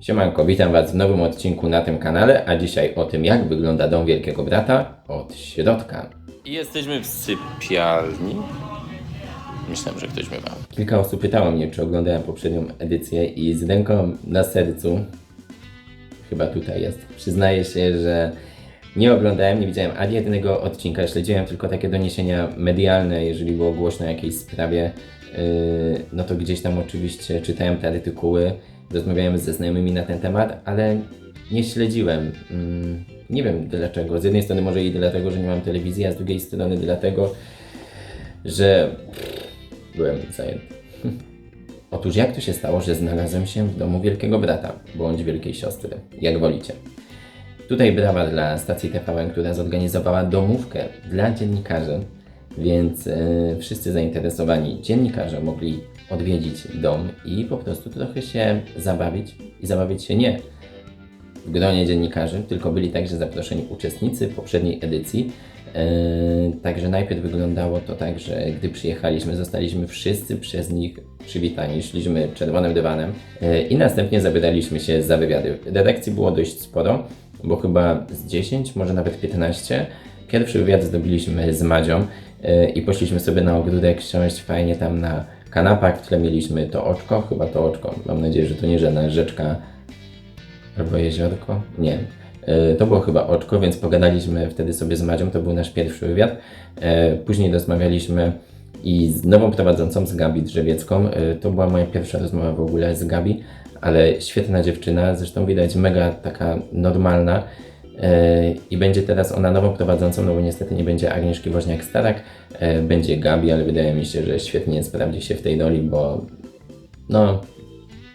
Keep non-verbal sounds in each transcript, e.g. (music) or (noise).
Siemanko, witam Was w nowym odcinku na tym kanale, a dzisiaj o tym jak wygląda dom Wielkiego Brata od środka. I jesteśmy w sypialni. Myślałem, że ktoś ma. Kilka osób pytało mnie, czy oglądałem poprzednią edycję i z ręką na sercu, chyba tutaj jest, przyznaję się, że nie oglądałem, nie widziałem ani jednego odcinka, śledziłem tylko takie doniesienia medialne, jeżeli było głośno o jakiejś sprawie, yy, no to gdzieś tam oczywiście czytałem te artykuły, rozmawiałem ze znajomymi na ten temat, ale nie śledziłem. Mm, nie wiem dlaczego. Z jednej strony może i dlatego, że nie mam telewizji, a z drugiej strony dlatego, że byłem zajęty. (laughs) Otóż jak to się stało, że znalazłem się w domu wielkiego brata, bądź wielkiej siostry, jak wolicie. Tutaj brawa dla stacji TVN, która zorganizowała domówkę dla dziennikarzy, więc e, wszyscy zainteresowani dziennikarze mogli odwiedzić dom i po prostu trochę się zabawić i zabawić się nie w gronie dziennikarzy, tylko byli także zaproszeni uczestnicy poprzedniej edycji. E, Także najpierw wyglądało to tak, że gdy przyjechaliśmy, zostaliśmy wszyscy przez nich przywitani, szliśmy czerwonym dywanem e, i następnie zabieraliśmy się za wywiady. Redakcji było dość sporo, bo chyba z 10, może nawet 15. Pierwszy wywiad zdobyliśmy z Madzią e, i poszliśmy sobie na ogródek siąść fajnie tam na kanapach, w tle mieliśmy to oczko, chyba to oczko, mam nadzieję, że to nie żadna rzeczka Albo jeziorko? Nie. E, To było chyba oczko, więc pogadaliśmy wtedy sobie z Madzią, to był nasz pierwszy wywiad. E, Później rozmawialiśmy i z nową prowadzącą, z Gabi Drzewiecką. E, To była moja pierwsza rozmowa w ogóle z Gabi, ale świetna dziewczyna, zresztą widać mega taka normalna. E, I będzie teraz ona nową prowadzącą, no bo niestety nie będzie Agnieszki Woźniak-Starak, e, będzie Gabi, ale wydaje mi się, że świetnie sprawdzi się w tej roli, bo no,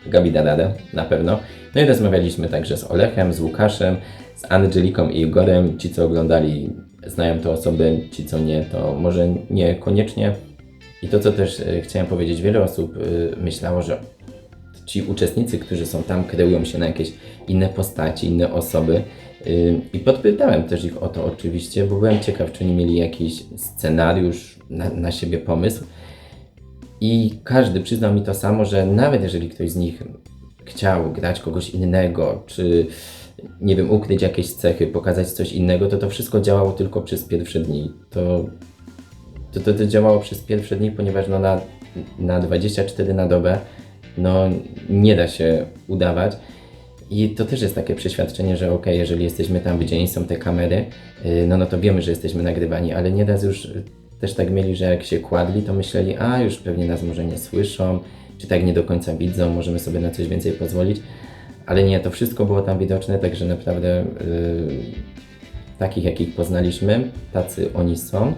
Gabi da radę, na pewno. No i rozmawialiśmy także z Olechem, z Łukaszem, z Angeliką i Igorem. Ci, co oglądali, znają te osoby, ci, co nie, to może niekoniecznie. I to, co też e, chciałem powiedzieć, wiele osób myślało, że ci uczestnicy, którzy są tam, kreują się na jakieś inne postaci, inne osoby. Ym, I podpytałem też ich o to oczywiście, bo byłem ciekaw, czy oni mieli jakiś scenariusz, na, na siebie pomysł. I każdy przyznał mi to samo, że nawet jeżeli ktoś z nich chciał grać kogoś innego, czy nie wiem, ukryć jakieś cechy, pokazać coś innego, to to wszystko działało tylko przez pierwsze dni. To, to, to, to działało przez pierwsze dni, ponieważ no na, na 24 na dobę no, nie da się udawać. I to też jest takie przeświadczenie, że ok, jeżeli jesteśmy tam w dzień, są te kamery, yy, no, no to wiemy, że jesteśmy nagrywani, ale nieraz już y, też tak mieli, że jak się kładli, to myśleli, a już pewnie nas może nie słyszą, czy tak nie do końca widzą, możemy sobie na coś więcej pozwolić. Ale nie, to wszystko było tam widoczne, także naprawdę yy, takich, jakich poznaliśmy, tacy oni są.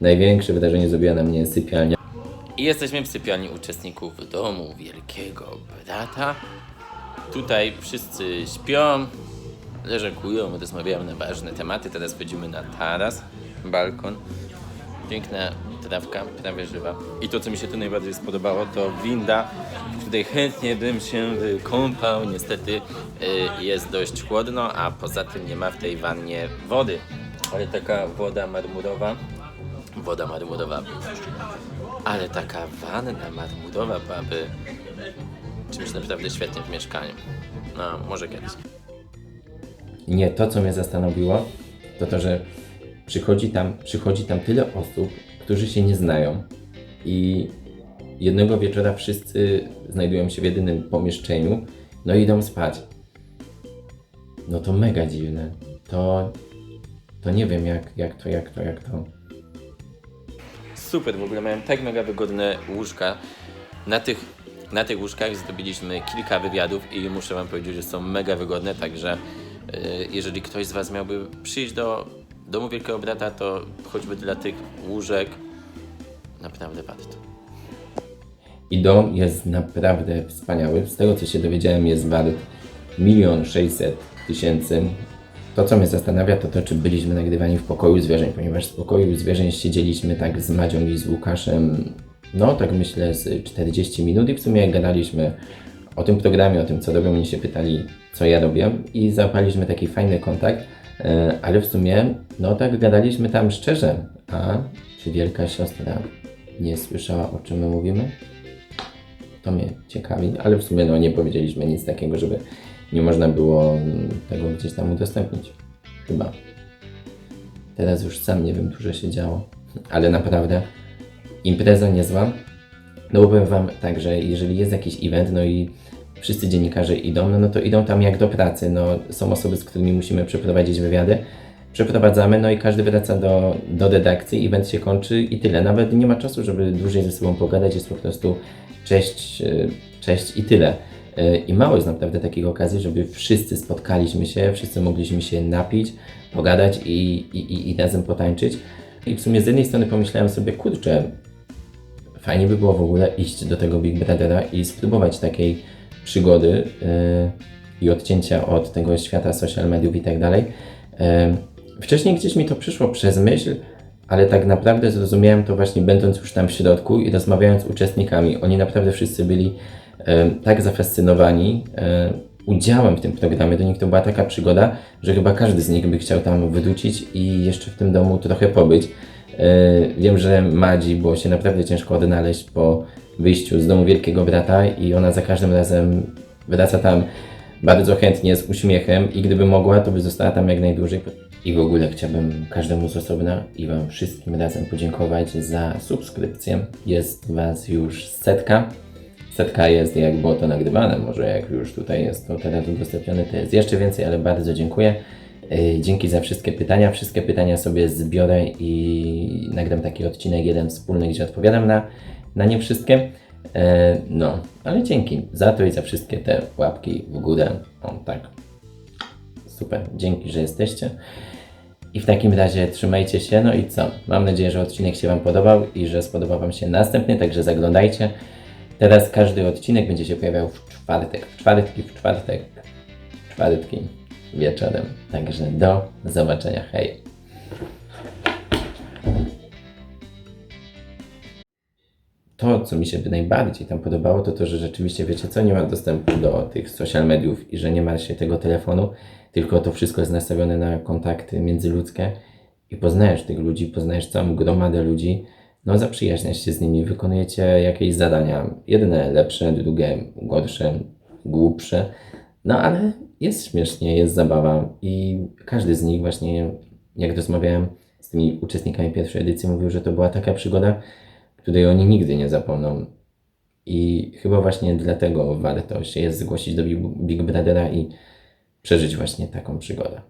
Największe wydarzenie zrobiła na mnie sypialnia. I jesteśmy w sypialni uczestników domu Wielkiego Brata. Tutaj wszyscy śpią, leżakują, rozmawiają na ważne tematy. Teraz wchodzimy na taras, balkon. Piękna trawka, prawie żywa. I to, co mi się tu najbardziej spodobało, to winda, w której chętnie bym się kąpał. Niestety y, jest dość chłodno, a poza tym nie ma w tej wannie wody. Ale taka woda marmurowa, woda marmurowa ale taka wanna marmurowa byłaby czymś naprawdę świetnym w mieszkaniu. No, może kiedyś. Nie, to co mnie zastanowiło, to to, że przychodzi tam, przychodzi tam tyle osób, którzy się nie znają i jednego wieczora wszyscy znajdują się w jedynym pomieszczeniu, no i idą spać. No to mega dziwne. To, to nie wiem jak, jak to, jak to, jak to. Super, w ogóle mają tak mega wygodne łóżka. Na tych, na tych łóżkach zrobiliśmy kilka wywiadów i muszę wam powiedzieć, że są mega wygodne, także y, jeżeli ktoś z was miałby przyjść do domu Wielkiego Brata, to choćby dla tych łóżek naprawdę warto. I dom jest naprawdę wspaniały. Z tego co się dowiedziałem jest wart milion sześćset tysięcy. To co mnie zastanawia to to, czy byliśmy nagrywani w pokoju zwierzeń, ponieważ w pokoju zwierzeń siedzieliśmy tak z Madzią i z Łukaszem, no tak myślę z 40 minut i w sumie gadaliśmy o tym programie, o tym co robią, oni się pytali co ja robię i zapaliśmy taki fajny kontakt, e, ale w sumie no tak gadaliśmy tam szczerze, a czy wielka siostra nie słyszała o czym my mówimy? To mnie ciekawi, ale w sumie no nie powiedzieliśmy nic takiego, żeby nie można było tego gdzieś tam udostępnić. Chyba. Teraz już sam nie wiem, dużo się działo. Ale naprawdę impreza niezła. No powiem wam tak, że jeżeli jest jakiś event, no i wszyscy dziennikarze idą, no, no to idą tam jak do pracy. No, są osoby, z którymi musimy przeprowadzić wywiady. Przeprowadzamy, no i każdy wraca do, do redakcji, event się kończy i tyle. Nawet nie ma czasu, żeby dłużej ze sobą pogadać, jest po prostu cześć, e, cześć i tyle. I mało jest naprawdę takich okazji, żeby wszyscy spotkaliśmy się, wszyscy mogliśmy się napić, pogadać i, i, i, razem potańczyć. I w sumie z jednej strony pomyślałem sobie, kurczę, fajnie by było w ogóle iść do tego Big Brothera i spróbować takiej przygody yy, i odcięcia od tego świata social mediów i tak dalej. Yy, wcześniej gdzieś mi to przyszło przez myśl, ale tak naprawdę zrozumiałem to właśnie będąc już tam w środku i rozmawiając z uczestnikami. Oni naprawdę wszyscy byli tak zafascynowani yy, udziałem w tym programie. Do nich to była taka przygoda, że chyba każdy z nich by chciał tam wrócić i jeszcze w tym domu trochę pobyć. Yy, Wiem, że Madzi było się naprawdę ciężko odnaleźć po wyjściu z domu Wielkiego Brata i ona za każdym razem wraca tam bardzo chętnie, z uśmiechem i gdyby mogła, to by została tam jak najdłużej. I w ogóle chciałbym każdemu z osobna i Wam wszystkim razem podziękować za subskrypcję. Jest Was już setka. Setka jest jak było to nagrywane, może jak już tutaj jest to teraz udostępnione, to jest jeszcze więcej, ale bardzo dziękuję. Yy, Dzięki za wszystkie pytania. Wszystkie pytania sobie zbiorę i nagram taki odcinek jeden wspólny, gdzie odpowiadam na, na nie wszystkie. E, No, ale dzięki za to i za wszystkie te łapki w górę. O, tak. Super, dzięki, że jesteście. I w takim razie trzymajcie się, no i co? Mam nadzieję, że odcinek się Wam podobał i że spodobał Wam się następny, także zaglądajcie. Teraz każdy odcinek będzie się pojawiał w czwartek. W czwartki, w czwartek, w czwartki wieczorem. Także do zobaczenia. Hej! to, co mi się najbardziej tam podobało, to to, że rzeczywiście, wiecie co, nie ma dostępu do tych social mediów i że nie ma się tego telefonu, tylko to wszystko jest nastawione na kontakty międzyludzkie i poznajesz tych ludzi, poznajesz całą gromadę ludzi, no zaprzyjaźniasz się z nimi, wykonujecie jakieś zadania, jedne lepsze, drugie gorsze, głupsze, no ale jest śmiesznie, jest zabawa i każdy z nich właśnie, jak rozmawiałem z tymi uczestnikami pierwszej edycji, mówił, że to była taka przygoda, której oni nigdy nie zapomną. I chyba właśnie dlatego warto się jest zgłosić do Big- Brothera i przeżyć właśnie taką przygodę.